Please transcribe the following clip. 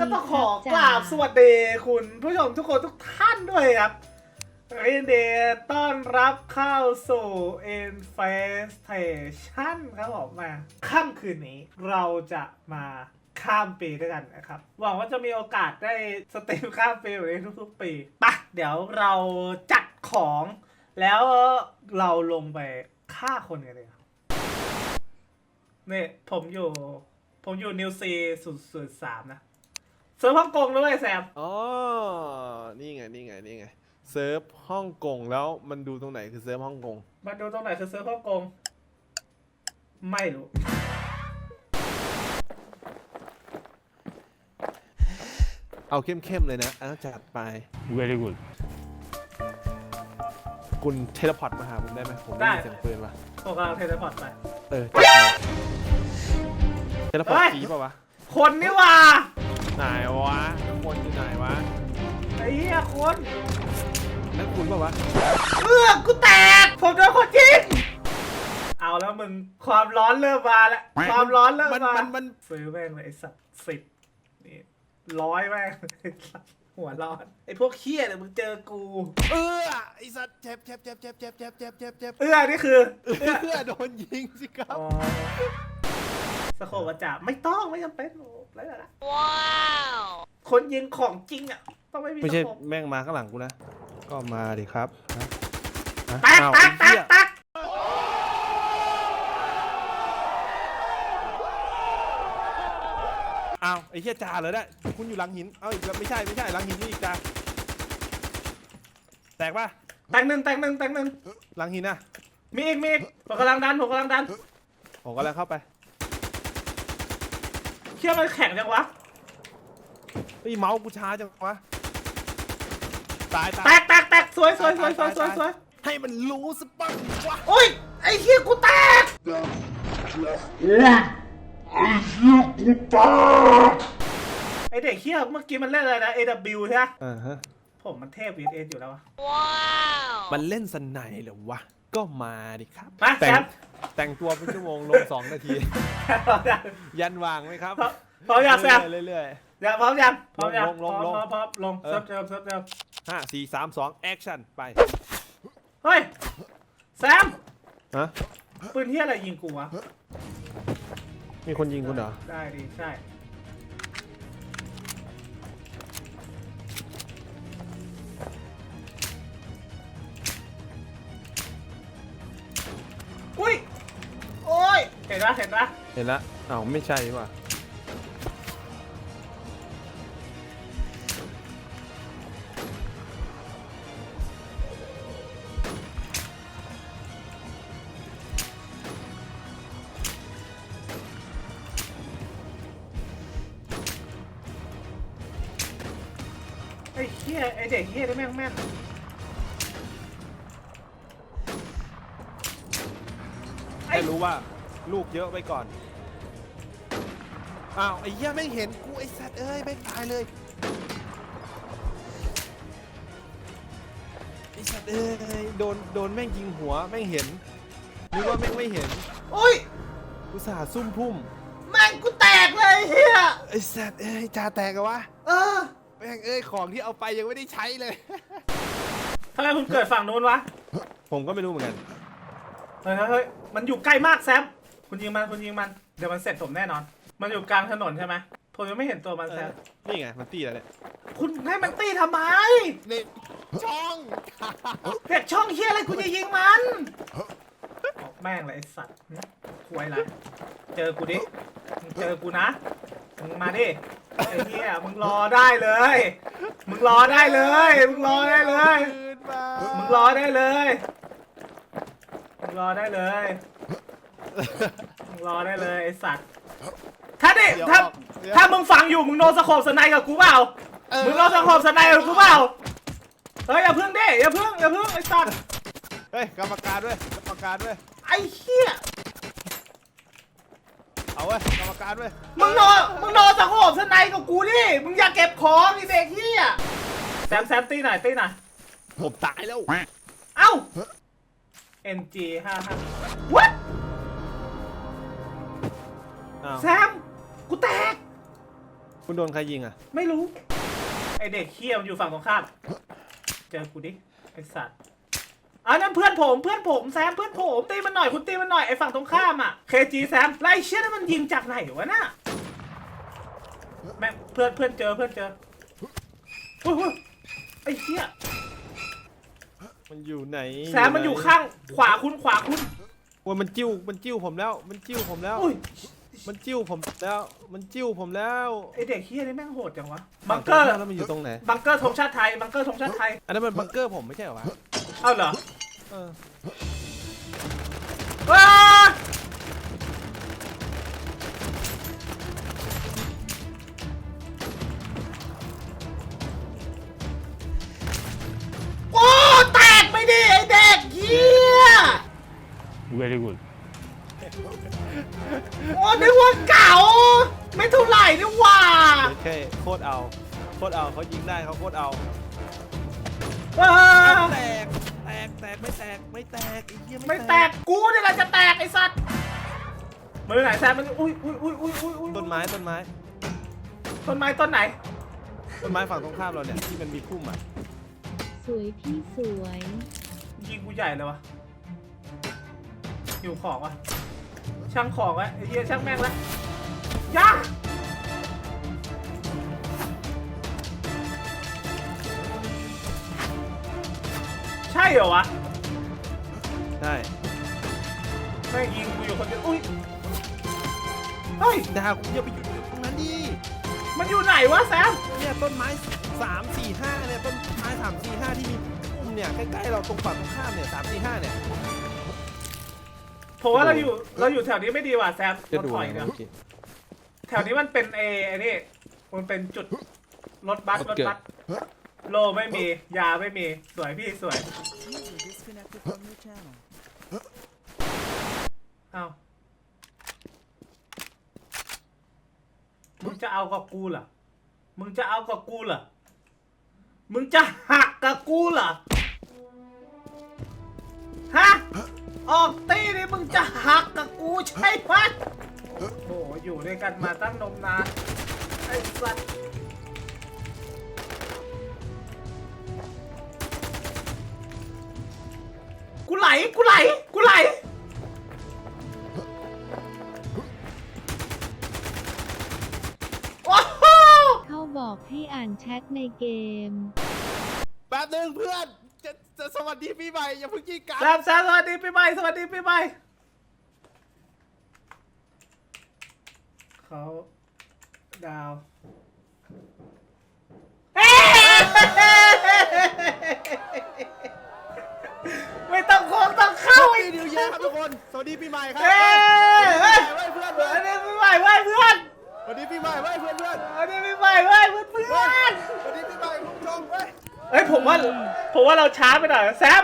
ก็ต้องขอกราบสวัสดีคุณผู้ชมทุกคนทุกท่านด้วยครับยินดีต้อนรับเข้าสู่ Infestation ครับผมมาค่ำคืนนี้เราจะมาข้ามปีด้วยกันนะครับ หวังว่าจะมีโอกาสได้สตรีมข้ามปีแบบนี้ทุกๆปีปะเดี๋ยวเราจัดของแล้วเราลงไปฆ่าคนกันเลยครับนี่ผมอยู่ ผมอยู่นิวซีศูนย์ศูนย์สามนะ เซิร์ฟฮ่องกงด้วยแซมอ๋อ นี่ไง นี่ไง นี่ไง เซิร์ฟฮ่องกงแล้วมันดูตรงไหนคือเซิร์ฟฮ่องกง มาดูตรงไหนคือเซิร์ฟฮ่องกง ไม่รู้ เอาเข้มๆเลยนะเอาจัดไป very good คุณเทเลพอร์ตมาหาผมได้ไหมผมได้ ยินเสียงปืนว่ะผมกำลังเทเลพอร์ตไป เออจัดมาเทเลพอร์ตเฮ้ยฟรีป่าวะ คนนี่หว่า ไหนวะคนอยู่ไหนวะไอ้เหี้ยคนนั่นคุณป่าวะเมื่อกกูแตก ผมโดนคนยิงเอาแล้วมึงความร้อนเริ่มมาแล้วความร้อนเริ่มมันมามันมันซื้อแม่งเลยไอ้สัตว์สิบนี่ร้อยแม่งไอ้สัตว์หัวร้อนไอ้พวกเคี้ยเนี่ยมึงเจอกู เออไอสัตว์เจ็บเจ็บเจ็บเจ็บเจ็บเจ็บเจ็บเจ็บเจ็บเอื้อนี่คือเออโดนยิงสิครับ อ๋อ สโคปอาจารย์ไม่ต้องไม่จำเป็นโอ้ไรละว้าวคนยิงของจริงอะต้องไม่มีไม่ใช่สโคปแม่งมาข้างหลังกูนะ ก็มาดิครับฮะฮะตักอ้าวตักไอ้ตัเหี้กยตักอ้าวไอ้เหี้ยจ่าเลยได้คุณอยู่หลังหิน เอ้าอีกแล้วไม่ใช่ไม่ใช่หลังหินนี่อีกจ่าแตกปะแตงหนึ่งแตงหนึ่งแตงหนึ่งหลังหินน่ะมีอีกมีอีกผมกำลังดันผมกำลังดันผมกำลังเข้าไป เชื่อมันแข็งจังวะ ไอ้ยเมาส์กูช้าจังวะตายตาแตยกแตกแตกสวยสวยสวยสวยสวยสวยให้มันรู้สปังวะโอ้ย ไอ้เหี้ยกูแตก ไอ้เด็กเหี้ยเมื่อกี้มันเล่นอะไรนะ AW ใช่ไหมอ่าฮะผมมันเทพ VS อยู่แล้ววะว้าวมันเล่นสนไหนเหรอวะ ก็มาดิครับมาแต่แซงมแต่งตัวเป็นชั่วโมงลงสองนาที พร้อมยังยันวางไหมครับพร้อมยังแซมเรื่อยๆเรื่อยยังพร้อมยังพร้อมยังลงลงลงพร้อมพร้อมลงเออเซิร์ฟเดิมเซิร์ฟเดิมๆห้าสี่สามสองแอคชั่นไปเฮ้ยแซมฮะปืนเหี้ยอะไรยิงกูวะมีคนยิงคุณเหรอได้ดีใช่ นปะเห็นปะเห็นละอ้าวไม่ใช่ว่ะไอ้เหี้ยไอ้เด็กเหี้ยได้แม่งแม่นไอ้แค่รู้ว่า ลูกเยอะไว้ก่อน อ้าวไอ้เหี้ยไม่เห็นกูไอ้สัตว์เอ้ยไม่งตายเลย ไอ้สัตว์เอ้ยโดนโดนแม่งยิงหัวแม่งเห็นนึกว่าแม่งไม่เห็นโอ้ย กูสาห์ซุ่มพุ่ม แม่งกูแตกเลยไอ้เหี้ยไอ้สัตว์เอ้ยจ่าแตกอะวะ เออแม่งเอ้ยของที่เอาไปยังไม่ได้ใช้เลย ทำไมคุณเกิดฝั่งนู้นวะผมก็ไม่รู้เหมือนกัน เฮ้ยเฮ้ยเฮ้ยมันอยู่ใกล้มากแซม คุณยิงมันคุณยิงมันเดี๋ยวมันเสร็จผมแน่นอน มันอยู่กลางถนนใช่ไหมผมยังไม่เห็นตัวมันเอแซอมนี่ไงมันตีแล้วเนี่ยคุณให้มันตีทำไมนี่ช่องเด็กช่องเฮียอะไรกูจะยิงมันออกแม่งเลยไอ้สัตว์หึควยละเจอกูดิมึงเจอกูนะมึงมาดิไอ้เฮียมึงรอได้เลย มึงรอได้เลย มึงรอได้เลยคืนมามึงรอได้เลยมึงรอได้เลยมึง รอได้เลยไอ้สัตว์ถ้าดิเดี๋ยวถ้าออกเดี๋ยว ถ้ามึงฟังอยู่มึงโนสโคปสไนกับกูเปล่าเออมึงโนสโคปสไนกับกูเปล่าเฮ้ยอย่าพึ่งดิอย่าพึ่งอย่าพึ่งไอ้สัตว์เฮ้ยกรรมการด้วยกรรมการด้วยไอ้เหี้ยเอาเว้ยกรรมการด้วยมึงโนมึงโนสโคปสไนกับกูดิมึงอย่าเก็บของไอ้เด็กเหี้ยแซมแซมตีหน่อยตีหน่อยผมตายแล้ว เอ้า NG ห้าห้า What อ้าวแซมกูแตก คุณโดนใครยิงอะ ไม่รู้ ไอเด็กเคี้ยมนอยู่ฝั่งตรงข้าม เจอกูดิไอสัตว์อะนั่นเพื่อนผมเพื่อนผมแซมเพื่อนผมตีมันหน่อยคุณตีมันหน่อยไอฝั่งตรงข้ามอะเคจีแซมไล่เชี่ยนั่นมันยิงจากไหนวะน่ะแม่งเพื่อนเพื่อนเจอเพื่อนเจออุ้ยอุ้ยไอเชี่ยมันอยู่ไหนแซมมันอยู่ข้างขวาคุณขวาคุณ โอ้ยมันจิ้ว มันจิ้วผมแล้ว มันจิ้วผมแล้ว อุ้ย มันจิ้วผมแล้ว มันจิ้วผมแล้วไอเด็กเฮียนี่แม่งโหดจังวะ บังเกอร์ แล้วมันอยู่ตรงไหน บังเกอร์ธงชาติไทย บังเกอร์ธงชาติไทย อันนั้นมันบังเกอร์ผมไม่ใช่เหรอวะเอ้าเหรอเออว้าโอ้แตกไปดิไอเด็กเฮีย very good โอ้นึกว่าเก่า ไม่เท่าไหร่นี่หว่าโอเคโคตรเอา โคตรเอาเขายิงได้เขาโคตรเอาว้าแตก แตก แตก ไม่แตก ไม่แตกไอ้เหี้ยไม่แตกกูนี่แหละจะแตกไอสัตว์มือไหนแซมมันอุ้ยอุ้ยอุ้ยอุ้ยอุ้ยอุ้ยต้นไม้ต้นไม้ ต้นไม้ต้นไหน ต้นไม้ฝั่งตรงข้ามเราเนี่ยที่มันมีพุ่มอะสวยพี่สวย ยิงกูใหญ่เลยวะอยู่ของวะ ช่างของวะไอ้เหี้ยช่างแม่งละย่าใช่เหรอวะใช่แม่งยิงกูอยู่คนเดียวอุ้ยเฮ้ยดาวอย่าไปอยู่ตรงนั้นดิมันอยู่ไหนวะแซมเนี่ยต้นไม้สามสี่ห้าเนี่ยต้นไม้สามสี่ห้าที่มีพุ่มเนี่ยใกล้ๆเราตรงฝั่งตรงข้ามเนี่ยสามสี่ห้าเนี่ย ผมว่าเราอยู่เราอยู่แถวนี้ไม่ดีว่ะแซมจะเราดูถอยนะเดี๋ยวเมื่อกี้แถวนี้มันเป็นเอไอ้นี่มันเป็นจุดรถบัสรรถถเกิดบัสโลไม่มี ยาไม่มีสวยพี่สวย User disconnected from your channel. เอามึงจะเอากับกูเหรอ มึงจะเอากับกูเหรอ มึงจะหักกับกูเหรอ ฮะ ออกตีนี่มึงจะหักกับกูใช่ไหมโอ้โหอยู่ด้วยกันมาตั้งนมนานไอ้สัสกูไหลกูไหลกูไหลโอ้โห เขาบอกให้อ่านแชทในเกม แป๊บนึงเพื่อน จะจะสวัสดีปีใหม่อย่าเพิ่งยิงกันแซมแซมสวัสดีปีใหม่สวัสดีปีใหม่เขาดาวเอ้ยไม่ต้องโค้งต้องเข้าปีอีกนิวเยียร์ครับทุกคน สวัสดีปีใหม่ครัเอ้ยเฮ้ยไว้เพื่อนสวัสดีปีใหม่เว้ยเพื่อนสวัสดีปีใหม่ไว้เพื่อนเพื่อนสวัสดีปีใหม่เว้ยเพื่อนเพื่อนสวัสดีปีใหม่คุณผู้ชมเว้ย เอ้ยผมว่าผมว่าเราช้าไปหน่อยแซม